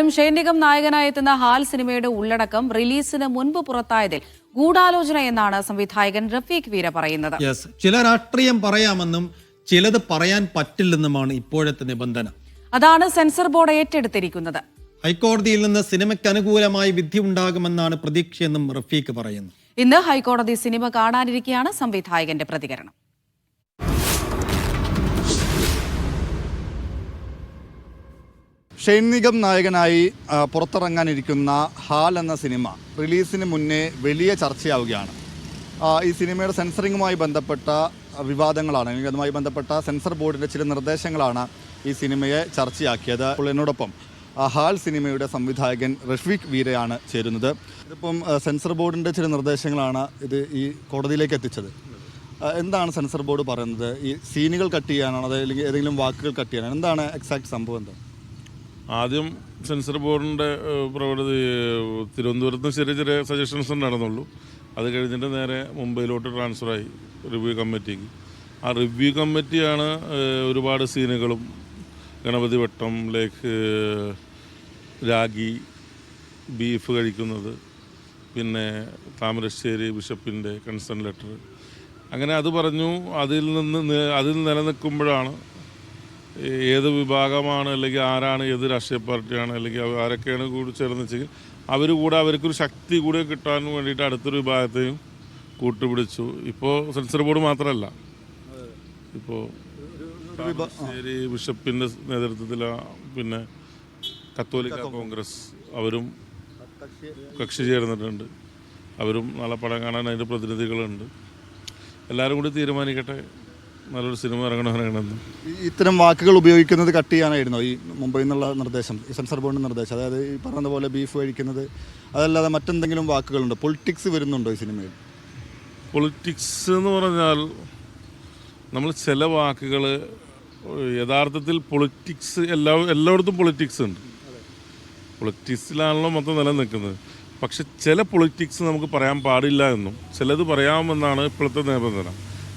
ും ഷൈനികം നായകനായി എത്തുന്ന ഹാൽ സിനിമയുടെ ഉള്ളടക്കം റിലീസിന് മുൻപ് പുറത്തായതിൽ ഗൂഢാലോചന എന്നാണ് സംവിധായകൻ റഫീഖ് വീര പറയുന്നത്. ചില രാഷ്ട്രീയം പറയാമെന്നും ചിലത് പറയാൻ പറ്റില്ലെന്നുമാണ് ഇപ്പോഴത്തെ നിബന്ധന. അതാണ് സെൻസർ ബോർഡ് ഏറ്റെടുത്തിരിക്കുന്നത്. ഹൈക്കോടതിയിൽ നിന്ന് സിനിമയ്ക്ക് അനുകൂലമായി വിധി ഉണ്ടാകുമെന്നാണ് പ്രതീക്ഷയെന്നും റഫീഖ് പറയുന്നു. ഇന്ന് ഹൈക്കോടതി സിനിമ കാണാനിരിക്കെയാണ് സംവിധായകന്റെ പ്രതികരണം. ഷെയ്ൻ നായകനായി പുറത്തിറങ്ങാനിരിക്കുന്ന ഹാൽ എന്ന സിനിമ റിലീസിന് മുന്നേ വലിയ ചർച്ചയാവുകയാണ്. ഈ സിനിമയുടെ സെൻസറിങ്ങുമായി ബന്ധപ്പെട്ട വിവാദങ്ങളാണ് അല്ലെങ്കിൽ അതുമായി ബന്ധപ്പെട്ട സെൻസർ ബോർഡിന്റെ ചില നിർദ്ദേശങ്ങളാണ് ഈ സിനിമയെ ചർച്ചയാക്കിയത്. അപ്പോൾ എന്നോടൊപ്പം ഹാൽ സിനിമയുടെ സംവിധായകൻ റഷ്വിക് വീരയാണ് ചേരുന്നത്. ഇതിപ്പം സെൻസർ ബോർഡിന്റെ ചില നിർദ്ദേശങ്ങളാണ് ഇത് ഈ കോടതിയിലേക്ക് എത്തിച്ചത്. എന്താണ് സെൻസർ ബോർഡ് പറയുന്നത്? ഈ സീനുകൾ കട്ട് ചെയ്യാനാണോ അതോ അല്ലെങ്കിൽ ഏതെങ്കിലും വാക്കുകൾ കട്ട് ചെയ്യാനാണോ? എന്താണ് എക്സാക്ട് സംഭവം എന്താ? ആദ്യം സെൻസർ ബോർഡിന്റെ ഏഹ്, തിരുവനന്തപുരത്ത് ചെറിയ ചെറിയ സജഷൻസ് നടന്നുള്ളൂ അത് കഴിഞ്ഞിട്ട് നേരെ മുംബൈയിലോട്ട് ട്രാൻസ്ഫറായി റിവ്യൂ കമ്മിറ്റിക്ക് ആ റിവ്യൂ കമ്മിറ്റിയാണ് ഒരുപാട് സീനുകളും ഗണപതി വട്ടം ലേക്ക് രാഗി ബീഫ് കഴിക്കുന്നത് പിന്നെ താമരശ്ശേരി ബിഷപ്പിന്റെ കൺസേൺ ലെറ്റർ അങ്ങനെ അത് പറഞ്ഞു അതിൽ നിന്ന് അതിൽ നിലനിൽക്കുമ്പോഴാണ് ഏത് വിഭാഗമാണ് അല്ലെങ്കിൽ ആരാണ് ഏത് രാഷ്ട്രീയ പാർട്ടിയാണ് അല്ലെങ്കിൽ ആരൊക്കെയാണ് കൂടി ചേർന്ന് വെച്ചെങ്കിൽ അവർ കൂടെ അവർക്കൊരു ശക്തി കൂടെ കിട്ടാൻ വേണ്ടിയിട്ട് അടുത്തൊരു വിഭാഗത്തെയും കൂട്ടുപിടിച്ചു. ഇപ്പോൾ സെൻസർ ബോർഡ് മാത്രമല്ല. ഇപ്പോൾ ശരി ബിഷപ്പിന്റെ നേതൃത്വത്തിലാണ് പിന്നെ കത്തോലിക്ക കോൺഗ്രസ് അവരും കക്ഷി ചേർന്നിട്ടുണ്ട്. അവരും നാളെ പടം കാണാൻ അതിന്റെ പ്രതിനിധികളുണ്ട്. എല്ലാവരും കൂടി തീരുമാനിക്കട്ടെ? നല്ലൊരു സിനിമ ഇറങ്ങണം ഇറങ്ങണമെന്ന് ഇത്തരം വാക്കുകൾ ഉപയോഗിക്കുന്നത് കട്ട് ചെയ്യാനായിരുന്നോ ഈ മുംബൈയിൽ നിന്നുള്ള നിർദ്ദേശം ഈ സെൻസർ ബോർഡിന്റെ നിർദ്ദേശം? അതായത് ഈ പറഞ്ഞ പോലെ ബീഫ് കഴിക്കുന്നത് അതല്ലാതെ മറ്റെന്തെങ്കിലും വാക്കുകളുണ്ടോ? പൊളിറ്റിക്സ് വരുന്നുണ്ടോ ഈ സിനിമയിൽ? പൊളിറ്റിക്സ് എന്ന് പറഞ്ഞാൽ നമ്മൾ ചില വാക്കുകൾ യഥാർത്ഥത്തിൽ പൊളിറ്റിക്സ് എല്ലാ എല്ലായിടത്തും പൊളിറ്റിക്സ് ഉണ്ട്. പൊളിറ്റിക്സിലാണല്ലോ മൊത്തം നിലനിൽക്കുന്നത്. പക്ഷെ ചില പൊളിറ്റിക്സ് നമുക്ക് പറയാൻ പാടില്ല എന്നും ചിലത് പറയാമെന്നാണ് ഇപ്പോഴത്തെ നിബന്ധന.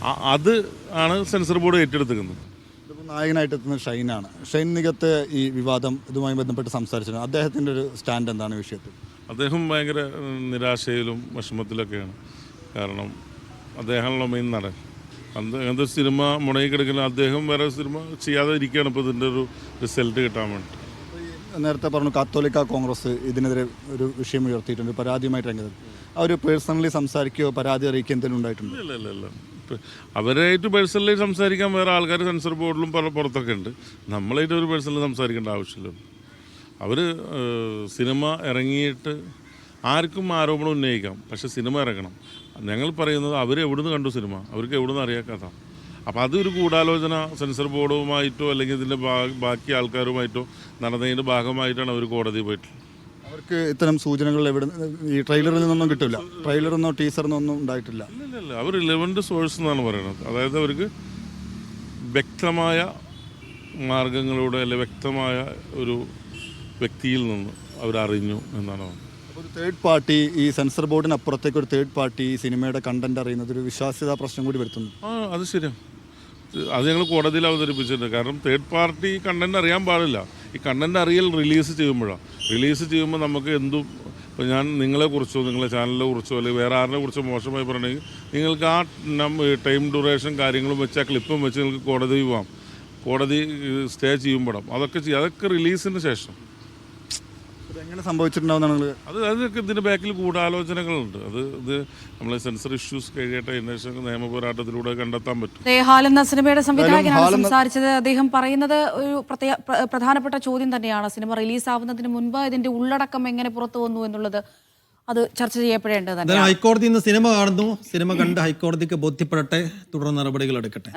അത് ആണ് സെൻസർ ബോർഡ് ഏറ്റെടുത്തിരിക്കുന്നത്. ഇതിപ്പോൾ നായകനായിട്ട് എത്തുന്ന ഷൈനാണ്. ഷൈൻ നികത്ത് ഈ വിവാദം ഇതുമായി ബന്ധപ്പെട്ട് സംസാരിച്ചിരുന്നു. അദ്ദേഹത്തിന്റെ ഒരു സ്റ്റാൻഡ് എന്താണ് വിഷയത്തിൽ? അദ്ദേഹം ഭയങ്കര നിരാശയിലും വിഷമത്തിലൊക്കെയാണ്. കാരണം അദ്ദേഹമാണല്ലോ മെയിൻ നടൻ. അന്ന് അങ്ങനത്തെ സിനിമ മുടങ്ങിക്കിടക്കുന്ന അദ്ദേഹം വേറെ സിനിമ ചെയ്യാതെ ഇരിക്കുകയാണ് ഇപ്പോൾ ഇതിന്റെ ഒരു റിസൾട്ട് കിട്ടാൻ വേണ്ടി നേരത്തെ പറഞ്ഞു കാത്തോലിക്ക കോൺഗ്രസ് ഇതിനെതിരെ ഒരു വിഷയം ഉയർത്തിയിട്ടുണ്ട്. പരാതിയുമായിട്ട് രംഗത്ത്. അവർ പേഴ്സണലി സംസാരിക്കുകയോ പരാതി അറിയിക്കുകയോ എന്തെങ്കിലും ഉണ്ടായിട്ടുണ്ട്? ഇല്ല ഇല്ല ഇല്ല. അവരായിട്ട് പേഴ്സണലി സംസാരിക്കാൻ വേറെ ആൾക്കാർ സെൻസർ ബോർഡിലും പല പുറത്തൊക്കെ ഉണ്ട്. നമ്മളായിട്ട് ഒരു പേഴ്സണലി സംസാരിക്കേണ്ട ആവശ്യമില്ല. അവർ സിനിമ ഇറങ്ങിയിട്ട് ആർക്കും ആരോപണം ഉന്നയിക്കാം. പക്ഷെ സിനിമ ഇറങ്ങണം. ഞങ്ങൾ പറയുന്നത് അവർ എവിടുന്ന് കണ്ടു സിനിമ? അവർക്ക് എവിടുന്ന് അറിയാക്കാത്ത അപ്പോൾ അതൊരു ഗൂഢാലോചന സെൻസർ ബോർഡുമായിട്ടോ അല്ലെങ്കിൽ ഇതിന്റെ ബാക്കി ആൾക്കാരുമായിട്ടോ നടന്നതിന്റെ ഭാഗമായിട്ടാണ് അവർ കോടതി പോയിട്ടുള്ളത്. അവർക്ക് ഇത്തരം സൂചനകൾ എവിടെ ഈ ട്രെയിലറിൽ നിന്നൊന്നും കിട്ടില്ല. ട്രെയിലറെന്നോ ടീസറിന്നോ ഒന്നും ഉണ്ടായിട്ടില്ല. ഇല്ല അവർ ഇലവന്റെ സോഴ്സ് എന്നാണ് പറയുന്നത് അതായത് അവർക്ക് വ്യക്തമായ മാർഗങ്ങളിലൂടെ അല്ലെ വ്യക്തമായ ഒരു വ്യക്തിയിൽ നിന്ന് അവരറിഞ്ഞു എന്നാണ് അപ്പോൾ ഒരു തേർഡ് പാർട്ടി ഈ സെൻസർ ബോർഡിന് അപ്പുറത്തേക്ക് ഒരു തേർഡ് പാർട്ടി ഈ സിനിമയുടെ കണ്ടന്റ് അറിയുന്നത് ഒരു വിശ്വാസ്യത പ്രശ്നം കൂടി വരുത്തുന്നു. ആ അത് ശരിയാണ് അത് ഞങ്ങൾ കോടതിയിൽ അവതരിപ്പിച്ചിട്ടുണ്ട്. കാരണം തേർഡ് പാർട്ടി കണ്ടന്റ് അറിയാൻ പാടില്ല. ഈ കണ്ടന്റ് അറിയൽ റിലീസ് ചെയ്യുമ്പോഴാണ് റിലീസ് ചെയ്യുമ്പോൾ നമുക്ക് എന്തും ഇപ്പോൾ ഞാൻ നിങ്ങളെക്കുറിച്ചോ നിങ്ങളെ ചാനലിനെ കുറിച്ചോ അല്ലെങ്കിൽ വേറെ ആരെ കുറിച്ചോ മോശമായി പറയണമെങ്കിൽ നിങ്ങൾക്ക് ആ ടൈം ഡ്യൂറേഷൻ കാര്യങ്ങളും വെച്ച് ആ ക്ലിപ്പും വെച്ച് നിങ്ങൾക്ക് കോടതി പോവാം. കോടതി സ്റ്റേ ചെയ്യുമ്പോഴും അതൊക്കെ ചെയ്യും. അതൊക്കെ റിലീസിന് ശേഷം. എങ്ങനെ സംഭവിച്ചിട്ടുണ്ടാവുന്നതാണ് അത് അതൊക്കെ ഇതിന്റെ ബാക്കിൽ ഗൂഢാലോചനകളുണ്ട്. അത് ഇത് നമ്മളെ സെൻസർ ഇഷ്യൂസ് കഴിയട്ടെ അന്വേഷണ നിയമ പോരാട്ടത്തിലൂടെ കണ്ടെത്താൻ പറ്റും. ഹാലെന്ന ഹാൽ എന്ന സിനിമയുടെ സംവിധായകനാണ് സംസാരിച്ചത്. അദ്ദേഹം പറയുന്നത് ഒരു പ്രധാനപ്പെട്ട ചോദ്യം തന്നെയാണ്. സിനിമ റിലീസാവുന്നതിന് മുൻപ് ഇതിന്റെ ഉള്ളടക്കം എങ്ങനെ പുറത്തു വന്നു എന്നുള്ളത് അത് ചർച്ച ചെയ്യപ്പെടേണ്ടത് ഹൈക്കോടതി ഇന്ന് സിനിമ കാണുന്നു. സിനിമ കണ്ട് ഹൈക്കോടതിക്ക് ബോധ്യപ്പെടട്ടെ തുടർ നടപടികൾ എടുക്കട്ടെ.